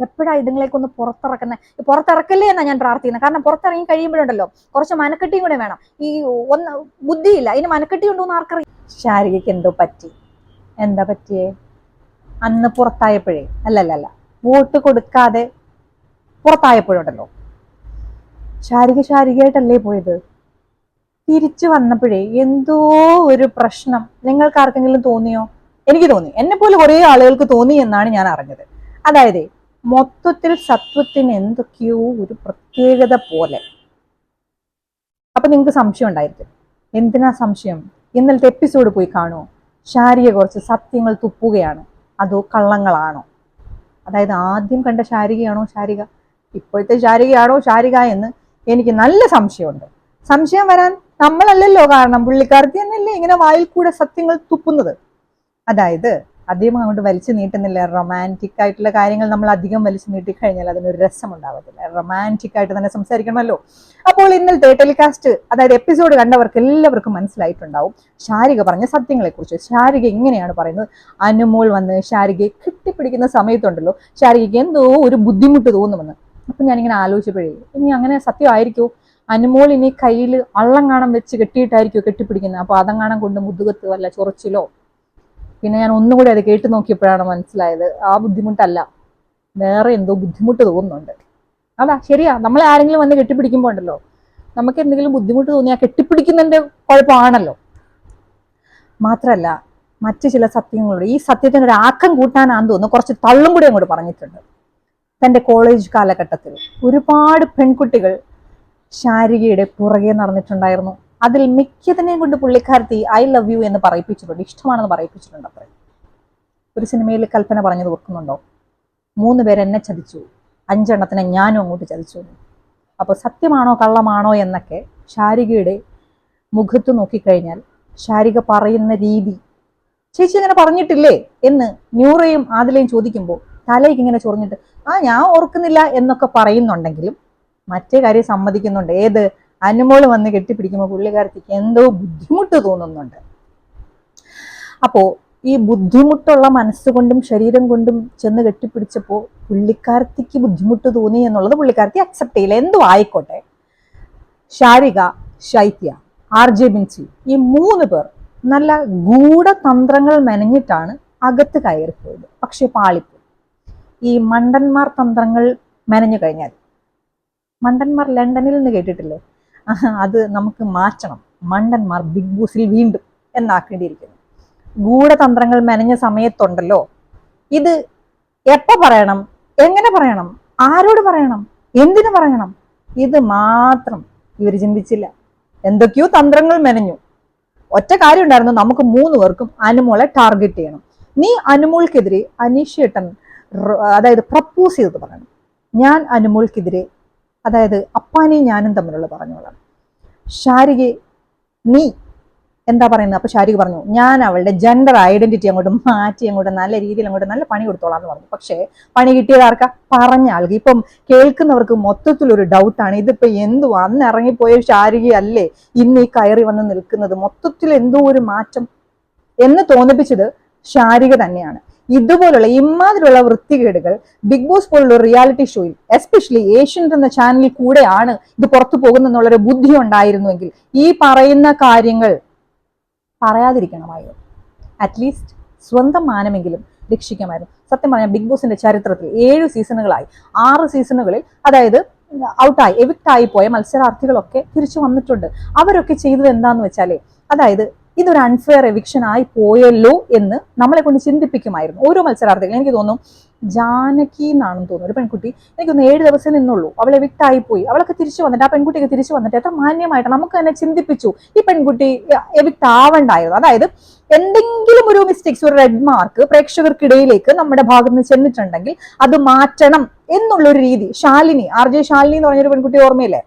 എപ്പോഴാണ് ഇതുങ്ങളേക്ക് ഒന്ന് പുറത്തിറക്കുന്നത് പുറത്തിറക്കല്ലേ എന്നാണ് ഞാൻ പ്രാർത്ഥിക്കുന്നത് കാരണം പുറത്തിറങ്ങി കഴിയുമ്പോഴുണ്ടല്ലോ കുറച്ച് മനക്കെട്ടിയും കൂടെ വേണം. ഈ ഒന്ന് ബുദ്ധിയില്ല. ഇനി മനക്കെട്ടി ഉണ്ടോ എന്ന് ആർക്കറിയാം? ശാരികയ്ക്ക് എന്തോ പറ്റി. എന്താ പറ്റിയേ? അന്ന് പുറത്തായപ്പോഴേ. അല്ലല്ലല്ല. വോട്ട് കൊടുക്കാതെ പുറത്തായപ്പോഴുണ്ടല്ലോ. ശാരിക ശാരികയായിട്ടല്ലേ പോയത്? തിരിച്ചു വന്നപ്പോഴേ എന്തോ ഒരു പ്രശ്നം. നിങ്ങൾക്ക് ആർക്കെങ്കിലും തോന്നിയോ? എനിക്ക് തോന്നി. എന്നെ പോലെ കുറേ ആളുകൾക്ക് തോന്നി എന്നാണ് ഞാൻ അറിഞ്ഞത്. അതായത് മൊത്തത്തിൽ സത്വത്തിന് എന്തൊക്കെയോ ഒരു പ്രത്യേകത പോലെ. അപ്പൊ നിങ്ങൾക്ക് സംശയം ഉണ്ടായിരിക്കും. എന്തിനാ സംശയം? ഇന്നലത്തെ എപ്പിസോഡ് പോയി കാണോ ശാരിയെ കുറച്ച് സത്യങ്ങൾ തുപ്പുകയാണ്. അതോ കള്ളങ്ങളാണോ? അതായത് ആദ്യം കണ്ട ശാരികയാണോ ശാരിക? ഇപ്പോഴത്തെ ശാരികയാണോ ശാരിക എന്ന് എനിക്ക് നല്ല സംശയമുണ്ട്. സംശയം വരാൻ നമ്മളല്ലല്ലോ കാരണം. പുള്ളിക്കാരത്തി തന്നെയല്ലേ ഇങ്ങനെ വായിൽ കൂടെ സത്യങ്ങൾ തുപ്പുന്നത്? അതായത് അധികം അങ്ങോട്ട് വലിച്ചു നീട്ടുന്നില്ല. റൊമാന്റിക് ആയിട്ടുള്ള കാര്യങ്ങൾ നമ്മൾ അധികം വലിച്ചു നീട്ടിക്കഴിഞ്ഞാൽ അതിനൊരു രസം ഉണ്ടാവത്തില്ല. റൊമാന്റിക് ആയിട്ട് തന്നെ സംസാരിക്കണമല്ലോ. അപ്പോൾ ഇന്നലത്തെ ടെലികാസ്റ്റ് അതായത് എപ്പിസോഡ് കണ്ടവർക്ക് എല്ലാവർക്കും മനസ്സിലായിട്ടുണ്ടാവും. ശാരിക പറഞ്ഞ സത്യങ്ങളെക്കുറിച്ച്. ശാരിക എങ്ങനെയാണ് പറയുന്നത്. അനുമോൾ വന്ന് ശാരികയെ കെട്ടിപ്പിടിക്കുന്ന സമയത്തുണ്ടല്ലോ. ശാരികയ്ക്ക് എന്തോ ഒരു ബുദ്ധിമുട്ട് തോന്നുമെന്ന്. അപ്പൊ ഞാനിങ്ങനെ ആലോചിച്ചപ്പോഴേ ഇനി അങ്ങനെ സത്യമായിരിക്കും? അനുമോൾ ഇനി കയ്യിൽ അള്ളങ്ങാണം വെച്ച് കെട്ടിയിട്ടായിരിക്കും കെട്ടിപ്പിടിക്കുന്നത്? അപ്പൊ അതങ്ങാണം കൊണ്ട് മുതുകത്ത് വല്ല ചൊറച്ചിലോ? പിന്നെ ഞാൻ ഒന്നുകൂടി അത് കേട്ട് നോക്കിയപ്പോഴാണ് മനസ്സിലായത് ആ ബുദ്ധിമുട്ടല്ല. വേറെ എന്തോ ബുദ്ധിമുട്ട് തോന്നുന്നുണ്ട്. അതാ ശരിയാ. നമ്മളെ ആരെങ്കിലും വന്ന് കെട്ടിപ്പിടിക്കുമ്പോൾ ഉണ്ടല്ലോ നമുക്ക് എന്തെങ്കിലും ബുദ്ധിമുട്ട് തോന്നിയാൽ കെട്ടിപ്പിടിക്കുന്നതിന്റെ കുഴപ്പമാണല്ലോ. മാത്രമല്ല മറ്റു ചില സത്യങ്ങളോട് ഈ സത്യത്തിന് ഒരു ആക്കം കൂട്ടാനാന്ന് തോന്നുന്നു. കുറച്ച് തള്ളും കൂടി അങ്ങോട്ട് പറഞ്ഞിട്ടുണ്ട്. തന്റെ കോളേജ് കാലഘട്ടത്തിൽ ഒരുപാട് പെൺകുട്ടികൾ ശാരികയുടെ പുറകെ നടന്നിട്ടുണ്ടായിരുന്നു. അതിൽ മിക്കതിനെയും കൊണ്ട് പുള്ളിക്കാരത്തി ഐ ലവ് യു എന്ന് പറയിപ്പിച്ചിട്ടുണ്ട് ഇഷ്ടമാണെന്ന് പറയിപ്പിച്ചിട്ടുണ്ട്. ഒരു സിനിമയിൽ കൽപ്പന പറഞ്ഞത് ഓർക്കുന്നുണ്ടോ? മൂന്ന് പേര് എന്നെ ചതിച്ചു. അഞ്ചെണ്ണത്തിനെ ഞാനും അങ്ങോട്ട് ചതിച്ചു. അപ്പോൾ സത്യമാണോ കള്ളമാണോ എന്നൊക്കെ ശാരികയുടെ മുഖത്ത് നോക്കിക്കഴിഞ്ഞാൽ ശാരിക പറയുന്ന രീതി ചേച്ചി അങ്ങനെ പറഞ്ഞിട്ടില്ലേ? എന്ന് ന്യൂറയും ആദിലയും ചോദിക്കുമ്പോൾ തലയ്ക്ക് ഇങ്ങനെ ചൊറിഞ്ഞിട്ട് ആ ഞാൻ ഓർക്കുന്നില്ല എന്നൊക്കെ പറയുന്നുണ്ടെങ്കിലും മറ്റേ കാര്യം സമ്മതിക്കുന്നുണ്ട്. ഏത് അനുമോൾ വന്ന് കെട്ടിപ്പിടിക്കുമ്പോൾ പുള്ളിക്കാരത്തേക്ക് എന്തോ ബുദ്ധിമുട്ട് തോന്നുന്നുണ്ട്. അപ്പോ ഈ ബുദ്ധിമുട്ടുള്ള മനസ്സുകൊണ്ടും ശരീരം കൊണ്ടും ചെന്ന് കെട്ടിപ്പിടിച്ചപ്പോൾ പുള്ളിക്കാർത്തിക്ക് ബുദ്ധിമുട്ട് തോന്നി എന്നുള്ളത് പുള്ളിക്കാർത്തി അക്സെപ്റ്റ് ചെയ്യില്ല. എന്തു ആയിക്കോട്ടെ. ശാരിക ശൈത്യ ആർ ജെ ബിൻസി ഈ മൂന്ന് പേർ നല്ല ഗൂഢതന്ത്രങ്ങൾ മെനഞ്ഞിട്ടാണ് അകത്ത് കയറിപ്പോയത്. പക്ഷെ പാളിപ്പോയി. ഈ മണ്ടന്മാർ തന്ത്രങ്ങൾ മെനഞ്ഞു കഴിഞ്ഞാൽ. മണ്ടന്മാർ ലണ്ടനിൽ നിന്ന് കേട്ടിട്ടില്ലേ? അത് നമുക്ക് മാറ്റണം. മണ്ടന്മാർ ബിഗ് ബോസിൽ വീണ്ടും എന്നാക്കേണ്ടിയിരിക്കുന്നു. ഗൂഢതന്ത്രങ്ങൾ മെനഞ്ഞ സമയത്തുണ്ടല്ലോ. ഇത് എപ്പോ പറയണം? എങ്ങനെ പറയണം? ആരോട് പറയണം? എന്തിനു പറയണം? ഇത് മാത്രം ഇവർ ചിന്തിച്ചില്ല. എന്തൊക്കെയോ തന്ത്രങ്ങൾ മെനഞ്ഞു. ഒറ്റ കാര്യം ഉണ്ടായിരുന്നു നമുക്ക് മൂന്ന് പേർക്കും അനുമോളെ ടാർഗറ്റ് ചെയ്യണം. നീ അനുമോൾക്കെതിരെ അനീഷേട്ടൻ അതായത് പ്രപ്പോസ് ചെയ്തത് പറയണം. ഞാൻ അനുമോൾക്കെതിരെ അതായത് അപ്പാനെയും ഞാനും തമ്മിലുള്ള പറഞ്ഞോളാം. ശാരികെ നീ എന്താ പറയുന്നത്? അപ്പൊ ഷാരിഖ് പറഞ്ഞു ഞാൻ അവളുടെ ജെൻഡർ ഐഡന്റിറ്റി അങ്ങോട്ട് മാറ്റി അങ്ങോട്ട് നല്ല രീതിയിൽ അങ്ങോട്ട് നല്ല പണി കൊടുത്തോളാം എന്ന് പറഞ്ഞു. പക്ഷേ പണി കിട്ടിയത് ആർക്കാ? പറഞ്ഞ ആൾക്ക്. ഇപ്പം കേൾക്കുന്നവർക്ക് മൊത്തത്തിലൊരു ഡൗട്ടാണ് ഇതിപ്പോ എന്തു അന്ന് ഇറങ്ങിപ്പോയ ശാരിക അല്ലേ ഇന്ന് ഈ കയറി വന്ന് നിൽക്കുന്നത്? മൊത്തത്തിൽ എന്തോ ഒരു മാറ്റം എന്ന് തോന്നിപ്പിച്ചത് ശാരിക തന്നെയാണ്. ഇതുപോലുള്ള ഇമാതിരിയുള്ള വൃത്തികേടുകൾ ബിഗ് ബോസ് പോലുള്ള റിയാലിറ്റി ഷോയിൽ എസ്പെഷ്യലി ഏഷ്യൻ എന്ന ചാനലിൽ കൂടെയാണ് ഇത് പുറത്തു പോകുന്നെന്നുള്ളൊരു ബുദ്ധി ഉണ്ടായിരുന്നുവെങ്കിൽ ഈ പറയുന്ന കാര്യങ്ങൾ പറയാതിരിക്കണമായിരുന്നു. അറ്റ്ലീസ്റ്റ് സ്വന്തം മാനമെങ്കിലും രക്ഷിക്കാമായിരുന്നു സത്യം പറഞ്ഞാൽ ബിഗ് ബോസിന്റെ ചരിത്രത്തിൽ ഏഴ് സീസണുകളായി. ആറ് സീസണുകളിൽ അതായത് ഔട്ടായി എവിക്റ്റ് ആയി പോയ മത്സരാർത്ഥികളൊക്കെ തിരിച്ചു വന്നിട്ടുണ്ട്. അവരൊക്കെ ചെയ്തത് എന്താന്ന് വെച്ചാലേ അതായത് ഇതൊരു അൺഫെയർ എവിക്ഷൻ ആയി പോയല്ലോ എന്ന് നമ്മളെ കൊണ്ട് ചിന്തിപ്പിക്കുമായിരുന്നു. ഓരോ മത്സരാർത്ഥികളും എനിക്ക് തോന്നും ജാനകി എന്നാണെന്ന് തോന്നുന്നു. ഒരു പെൺകുട്ടി എനിക്കൊന്ന് ഏഴ് ദിവസം നിന്നുള്ളൂ. അവളെ ആയി പോയി. അവളൊക്കെ തിരിച്ചു വന്നിട്ട് ആ പെൺകുട്ടിക്ക് തിരിച്ചു വന്നിട്ട് എത്ര മാന്യമായിട്ട് നമുക്ക് തന്നെ ചിന്തിപ്പിച്ചു. ഈ പെൺകുട്ടി എവിക്ട് ആവണ്ടായിരുന്നു. അതായത് എന്തെങ്കിലും ഒരു മിസ്റ്റേക്സ് ഒരു റെഡ് മാർക്ക് പ്രേക്ഷകർക്കിടയിലേക്ക് നമ്മുടെ ഭാഗത്ത് നിന്ന് ചെന്നിട്ടുണ്ടെങ്കിൽ അത് മാറ്റണം എന്നുള്ളൊരു രീതി. ശാലിനി ആർ ജെ ശാലിനി എന്ന് പറഞ്ഞൊരു പെൺകുട്ടി ഓർമ്മയില്ലേ?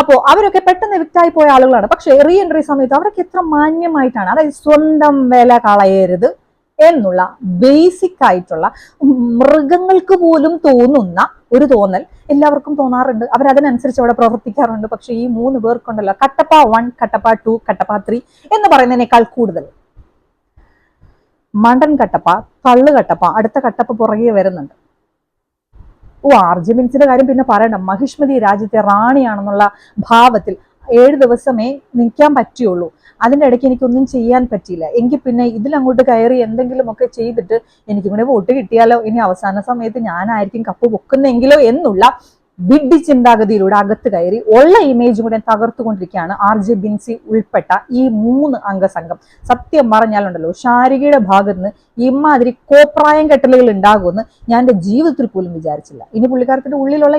അപ്പോ അവരൊക്കെ പെട്ടെന്ന് വിക്റ്റായി പോയ ആളുകളാണ്. പക്ഷേ റീ എൻട്രി സമയത്ത് അവർക്ക് എത്ര മാന്യമായിട്ടാണ് അതായത് സ്വന്തം വില കളയരുത് എന്നുള്ള ബേസിക് ആയിട്ടുള്ള മൃഗങ്ങൾക്ക് പോലും തോന്നുന്ന ഒരു തോന്നൽ എല്ലാവർക്കും തോന്നാറുണ്ട്. അവരതിനനുസരിച്ച് അവിടെ പ്രവർത്തിക്കാറുണ്ട്. പക്ഷേ ഈ മൂന്ന് പേർക്കുണ്ടല്ലോ Kattappa one Kattappa two Kattappa three എന്ന് പറയുന്നതിനേക്കാൾ കൂടുതൽ. മണ്ടൻ കട്ടപ്പ തള്ളു കട്ടപ്പ അടുത്ത കട്ടപ്പ പുറകെ വരുന്നുണ്ട്. ഓ ആർജമിൻസിന്റെ കാര്യം പിന്നെ പറയണം മഹിഷ്മതി രാജ്യത്തെ റാണിയാണെന്നുള്ള ഭാവത്തിൽ ഏഴ് ദിവസമേ നിൽക്കാൻ പറ്റുള്ളൂ. അതിന്റെ ഇടയ്ക്ക് എനിക്കൊന്നും ചെയ്യാൻ പറ്റിയില്ല. എങ്കിൽ പിന്നെ ഇതിലങ്ങോട്ട് കയറി എന്തെങ്കിലുമൊക്കെ ചെയ്തിട്ട് എനിക്കിങ്ങനെ വോട്ട് കിട്ടിയാലോ? ഇനി അവസാന സമയത്ത് ഞാനായിരിക്കും കപ്പ് പൊക്കുന്നെങ്കിലോ എന്നുള്ള വിഡ്ഢി ചിന്താഗതിയിലൂടെ അകത്ത് കയറി ഉള്ള ഇമേജ് കൂടെ തകർത്തുകൊണ്ടിരിക്കുകയാണ് ആർ ജെ ബിൻസി ഉൾപ്പെട്ട ഈ മൂന്ന് അംഗസംഘം. സത്യം പറഞ്ഞാലുണ്ടല്ലോ ശാരികയുടെ ഭാഗത്ത് നിന്ന് ഇമാതിരി കോപ്രായം കെട്ടലുകൾ ഉണ്ടാകുമെന്ന് ഞാൻ എന്റെ ജീവിതത്തിൽ പോലും വിചാരിച്ചില്ല. ഇനി പുള്ളിക്കാരത്തിന്റെ ഉള്ളിലുള്ള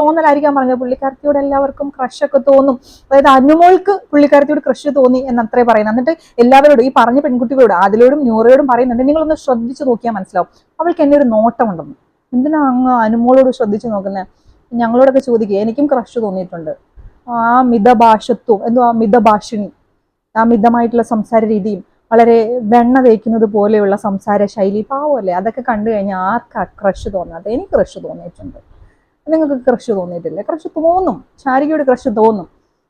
തോന്നലായിരിക്കാൻ പറഞ്ഞത്. പുള്ളിക്കാരത്തിയോട് എല്ലാവർക്കും ക്രഷൊക്കെ തോന്നും. അതായത് അനുമോൾക്ക് പുള്ളിക്കാരത്തിയോട് ക്രഷ് തോന്നി എന്നത്രേ പറയുന്നത്. എന്നിട്ട് എല്ലാവരോടും ഈ പറഞ്ഞ പെൺകുട്ടികളോട് അതിലോടും ന്യൂറയോടും പറയുന്നുണ്ട്. നിങ്ങളൊന്ന് ശ്രദ്ധിച്ചു നോക്കിയാൽ മനസ്സിലാവും. അവൾക്ക് എന്നെ ഒരു നോട്ടമുണ്ടെന്ന്. എന്തിനാ അങ്ങ് അനുമോളോട് ശ്രദ്ധിച്ചു നോക്കുന്നത് ഞങ്ങളോടൊക്കെ ചോദിക്കുക എനിക്കും ക്രഷ് തോന്നിയിട്ടുണ്ട്. ആ മിതഭാഷത്വം എന്തോ ആ മിതഭാഷിണി ആ മിതമായിട്ടുള്ള സംസാര രീതിയും വളരെ വെണ്ണ തേക്കുന്നത് പോലെയുള്ള സംസാര ശൈലി പാവമല്ലേ? അതൊക്കെ കണ്ടു കഴിഞ്ഞാൽ ആർക്കാ ക്രഷ് തോന്നാത്ത എനിക്ക് ക്രഷ് തോന്നിയിട്ടുണ്ട്. നിങ്ങൾക്ക് ക്രഷ് തോന്നിയിട്ടില്ലേ? ക്രഷ് തോന്നും. ശാരികയുടെ ക്രഷ് തോന്നും.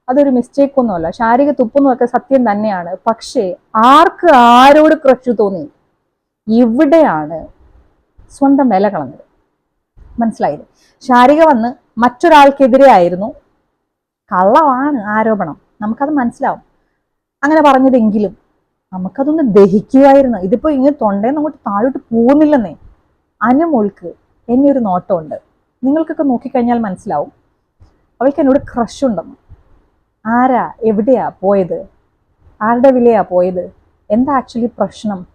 അതൊരു മിസ്റ്റേക്ക് ഒന്നുമല്ല. ശാരിക തുപ്പുന്നതൊക്കെ സത്യം തന്നെയാണ്. പക്ഷേ ആർക്ക് ആരോട് ക്രഷ് തോന്നി? ഇവിടെയാണ് സ്വന്തം വില കളഞ്ഞത്. മനസ്സിലായില്ലേ ശാരിക വന്ന് മറ്റൊരാൾക്കെതിരെ ആയിരുന്നു കള്ളമാണ് ആരോപണം. നമുക്കത് മനസ്സിലാവും. അങ്ങനെ പറഞ്ഞതെങ്കിലും നമുക്കതൊന്ന് ദഹിക്കുമായിരുന്നു ഇതിപ്പോ ഇങ്ങനെ തൊണ്ടേന്ന് അങ്ങോട്ട് താഴോട്ട് പോകുന്നില്ലെന്നേ. അനുമോൾക്ക് എന്നെ ഒരു നോട്ടമുണ്ട്. നിങ്ങൾക്കൊക്കെ നോക്കിക്കഴിഞ്ഞാൽ മനസ്സിലാവും. അവൾക്ക് എന്നോട് ക്രഷ് ഉണ്ടെന്ന്. ആരാ? എവിടെയാ പോയത്? ആരുടെ വിലയാ പോയത്? എന്താ ആക്ച്വലി പ്രശ്നം?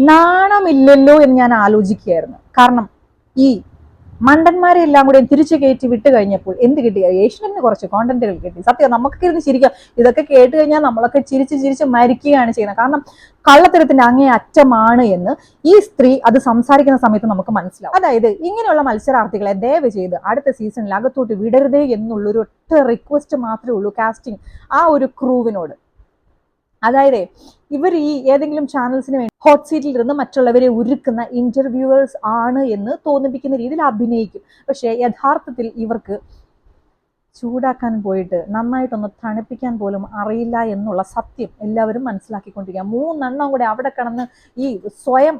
നാണമില്ലല്ലോ എന്ന് ഞാൻ ആലോചിക്കുകയായിരുന്നു. കാരണം ഈ മണ്ടന്മാരെ എല്ലാം കൂടെ തിരിച്ചു കയറ്റി വിട്ട് കഴിഞ്ഞപ്പോൾ എന്ത് കിട്ടി? ഏഷ്യന് കുറച്ച് കോണ്ടന്റുകൾ കിട്ടി. സത്യം നമുക്കൊക്കെ ഇരുന്ന് ചിരിക്കാം. ഇതൊക്കെ കേട്ട് കഴിഞ്ഞാൽ നമ്മളൊക്കെ ചിരിച്ച് ചിരിച്ച് മരിക്കുകയാണ് ചെയ്യുന്നത്. കാരണം കള്ളത്തരത്തിന്റെ അങ്ങേ അറ്റമാണ് എന്ന് ഈ സ്ത്രീ അത് സംസാരിക്കുന്ന സമയത്ത് നമുക്ക് മനസ്സിലാവും. അതായത് ഇങ്ങനെയുള്ള മത്സരാർത്ഥികളെ ദയവ് ചെയ്ത് അടുത്ത സീസണിൽ അകത്തോട്ട് വിടരുതേ എന്നുള്ളൊരു ഒറ്റ റിക്വസ്റ്റ് മാത്രമേ ഉള്ളൂ കാസ്റ്റിംഗ് ആ ഒരു ക്രൂവിനോട് അതായത് ഇവർ ഈ ഏതെങ്കിലും ചാനൽസിന് വേണ്ടി ഹോട്ട് സീറ്റിൽ ഇരുന്ന് മറ്റുള്ളവരെ ഉരുക്കുന്ന ഇന്റർവ്യൂവേഴ്സ് ആണ് എന്ന് തോന്നിപ്പിക്കുന്ന രീതിയിൽ അഭിനയിക്കും. പക്ഷേ യഥാർത്ഥത്തിൽ ഇവർക്ക് ചൂടാക്കാൻ പോയിട്ട് നന്നായിട്ടൊന്ന് തണുപ്പിക്കാൻ പോലും അറിയില്ല എന്നുള്ള സത്യം എല്ലാവരും മനസ്സിലാക്കിക്കൊണ്ടിരിക്കുക മൂന്നെണ്ണം കൂടെ അവിടെ കിടന്ന് ഈ സ്വയം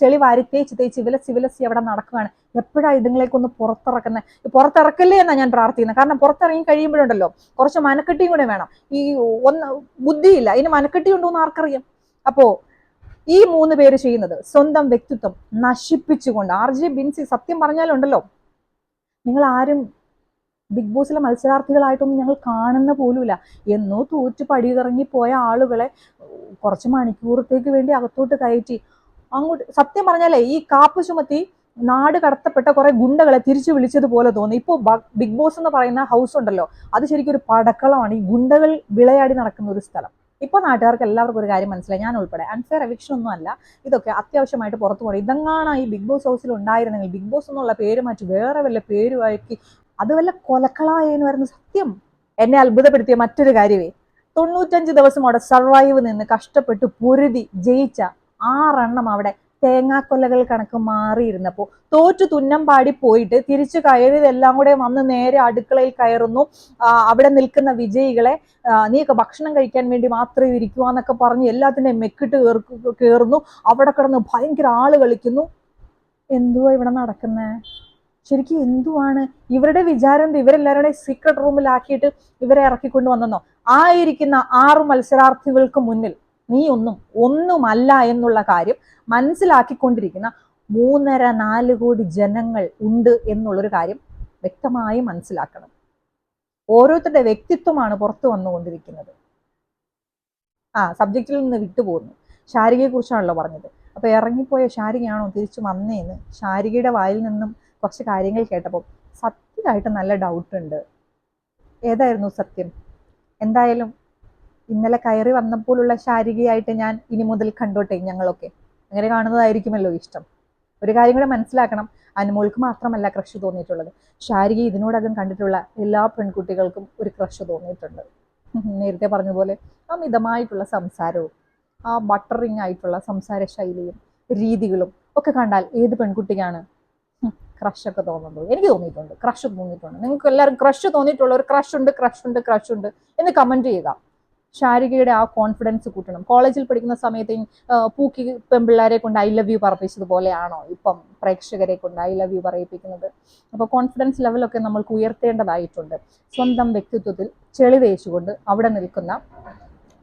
ചെളി വാരി തേച്ച് തേച്ച് വിലസി വിലസി അവിടെ നടക്കുകയാണ്. എപ്പോഴാ ഇതുങ്ങളേക്കൊന്ന് പുറത്തിറക്കുന്നത് പുറത്തിറക്കല്ലേ എന്നാണ് ഞാൻ പ്രാർത്ഥിക്കുന്നത് കാരണം പുറത്തിറങ്ങി കഴിയുമ്പോഴുണ്ടല്ലോ കുറച്ച് മനക്കെട്ടിയും കൂടെ വേണം. ഈ ഒന്ന് ബുദ്ധിയില്ല ഇനി മനക്കെട്ടി ഉണ്ടോ എന്ന് ആർക്കറിയാം? അപ്പോ ഈ മൂന്ന് പേര് ചെയ്യുന്നത് സ്വന്തം വ്യക്തിത്വം നശിപ്പിച്ചുകൊണ്ട്. ആർ ജെ ബിൻസി സത്യം പറഞ്ഞാലുണ്ടല്ലോ നിങ്ങൾ ആരും ബിഗ് ബോസിലെ മത്സരാർത്ഥികളായിട്ടൊന്നും ഞങ്ങൾ കാണുന്ന പോലുമില്ല. എന്നോ തോറ്റ് പടിയിറങ്ങി പോയ ആളുകളെ കുറച്ച് മണിക്കൂറത്തേക്ക് വേണ്ടി അകത്തോട്ട് കയറ്റി. അങ്ങോട്ട് സത്യം പറഞ്ഞാലേ ഈ കാപ്പ് ചുമത്തി നാട് കടത്തപ്പെട്ട കുറെ ഗുണ്ടകളെ തിരിച്ചു വിളിച്ചതുപോലെ തോന്നി. ഇപ്പോൾ ബിഗ് ബോസ് എന്ന് പറയുന്ന ഹൗസ് ഉണ്ടല്ലോ അത് ശരിക്കും ഒരു പടക്കളമാണ്. ഈ ഗുണ്ടകൾ വിളയാടി നടക്കുന്ന ഒരു സ്ഥലം. ഇപ്പോൾ നാട്ടുകാർക്ക് എല്ലാവർക്കും ഒരു കാര്യം മനസ്സിലായി. ഞാൻ ഉൾപ്പെടെ അൺഫെയർ എവിക്ഷൻ ഒന്നും അല്ല. ഇതൊക്കെ അത്യാവശ്യമായിട്ട് പുറത്തു പോകണം ഇതെങ്ങാണ് ഈ ബിഗ് ബോസ് ഹൗസിൽ ഉണ്ടായിരുന്നെങ്കിൽ ബിഗ് ബോസ് എന്നുള്ള പേര് മാറ്റി വേറെ വല്ല പേരുമാക്കി അത് വല്ല കൊലക്കളായെന്ന് വരുന്ന സത്യം. എന്നെ അത്ഭുതപ്പെടുത്തിയ മറ്റൊരു കാര്യമേ തൊണ്ണൂറ്റഞ്ച് ദിവസം അവിടെ സർവൈവ് നിന്ന് കഷ്ടപ്പെട്ട് പൊരുതി ജയിച്ച ആറെണ്ണം അവിടെ തേങ്ങാക്കൊല്ലകൾ കണക്ക് മാറിയിരുന്നപ്പോൾ തോറ്റു തുന്നം പാടി പോയിട്ട് തിരിച്ചു കയറിയതെല്ലാം കൂടെ വന്ന് നേരെ അടുക്കളയിൽ കയറുന്നു. അവിടെ നിൽക്കുന്ന വിജയികളെ നീയൊക്കെ ഭക്ഷണം കഴിക്കാൻ വേണ്ടി മാത്രമേ ഇരിക്കുവാന്നൊക്കെ പറഞ്ഞ് എല്ലാത്തിനെയും മെക്കിട്ട് കയറുന്നു അവിടെ കിടന്ന് ഭയങ്കര ആൾ കളിക്കുന്നു. എന്തുവാ ഇവിടെ നടക്കുന്നേ? ശരിക്കും എന്തുവാണ്? ഇവരുടെ വിചാരം ഇവരെല്ലാവരുടെ സീക്രട്ട് റൂമിലാക്കിയിട്ട് ഇവരെ ഇറക്കിക്കൊണ്ടു വന്നെന്നോ? ആയിരിക്കുന്ന ആറ് മത്സരാർത്ഥികൾക്ക് മുന്നിൽ നീ ഒന്നും ഒന്നുമല്ല എന്നുള്ള കാര്യം മനസ്സിലാക്കിക്കൊണ്ടിരിക്കുന്ന മൂന്നര നാല് കോടി ജനങ്ങൾ ഉണ്ട് എന്നുള്ളൊരു കാര്യം വ്യക്തമായി മനസ്സിലാക്കണം. ഓരോരുത്തരുടെ വ്യക്തിത്വമാണ് പുറത്തു വന്നുകൊണ്ടിരിക്കുന്നത്. ആ സബ്ജക്റ്റിൽ നിന്ന് വിട്ടുപോകുന്നു ശാരികയെ കുറിച്ചാണല്ലോ പറഞ്ഞത്. അപ്പൊ ഇറങ്ങിപ്പോയ ശാരികയാണോ തിരിച്ചു വന്നേന്ന്? ശാരികയുടെ വായിൽ നിന്നും കുറച്ച് കാര്യങ്ങൾ കേട്ടപ്പോൾ സത്യമായിട്ട് നല്ല ഡൗട്ട് ഉണ്ട്. ഏതായിരുന്നു സത്യം? എന്തായാലും ഇന്നലെ കയറി വന്നപ്പോഴുള്ള ശാരികയായിട്ട് ഞാൻ ഇനി മുതൽ കണ്ടോട്ടെ ഞങ്ങളൊക്കെ. അങ്ങനെ കാണുന്നതായിരിക്കുമല്ലോ ഇഷ്ടം. ഒരു കാര്യം കൂടെ മനസ്സിലാക്കണം. അനുമോൾക്ക് മാത്രമല്ല ക്രഷ് തോന്നിയിട്ടുള്ളത്. ശാരിക ഇതിനോടകം കണ്ടിട്ടുള്ള എല്ലാ പെൺകുട്ടികൾക്കും ഒരു ക്രഷ് തോന്നിയിട്ടുണ്ട്. നേരത്തെ പറഞ്ഞതുപോലെ ആ മിതമായിട്ടുള്ള സംസാരവും ആ ബട്ടറിങ് ആയിട്ടുള്ള സംസാര ശൈലിയും രീതികളും ഒക്കെ കണ്ടാൽ ഏത് പെൺകുട്ടിക്കാണ് ക്രഷ് ഒക്കെ തോന്നുന്നത്? എനിക്ക് തോന്നിയിട്ടുണ്ട്. ക്രഷ് തോന്നിയിട്ടുണ്ട്. നിങ്ങൾക്ക് എല്ലാവരും ക്രഷ് തോന്നിയിട്ടുള്ള ഒരു ക്രഷ് ഉണ്ട് ക്രഷ് ഉണ്ട് ക്രഷ് ഉണ്ട് എന്ന് കമന്റ് ചെയ്യുക. ശാരികയുടെ ആ കോൺഫിഡൻസ് കൂട്ടണം. കോളേജിൽ പഠിക്കുന്ന സമയത്ത് പൂക്കി പെൺപിള്ളേരെ കൊണ്ട് ഐ ലവ് യു പറപ്പിച്ചതുപോലെയാണോ ഇപ്പം പ്രേക്ഷകരെ കൊണ്ട് ഐ ലവ് യു പറയിപ്പിക്കുന്നത്? അപ്പോൾ കോൺഫിഡൻസ് ലെവലൊക്കെ നമ്മൾക്ക് ഉയർത്തേണ്ടതായിട്ടുണ്ട്. സ്വന്തം വ്യക്തിത്വത്തിൽ ചെളി തേച്ചുകൊണ്ട് അവിടെ നിൽക്കുന്ന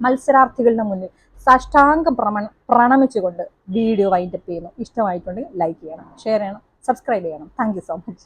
മത്സരാർത്ഥികളുടെ മുന്നിൽ സാഷ്ടാംഗം പ്രമണ പ്രണമിച്ചുകൊണ്ട് വീഡിയോ വൈൻഡപ്പ് ചെയ്യുന്നു. ഇഷ്ടമായിട്ടുണ്ടെങ്കിൽ ലൈക്ക് ചെയ്യണം ഷെയർ ചെയ്യണം സബ്സ്ക്രൈബ് ചെയ്യണം. Thank so much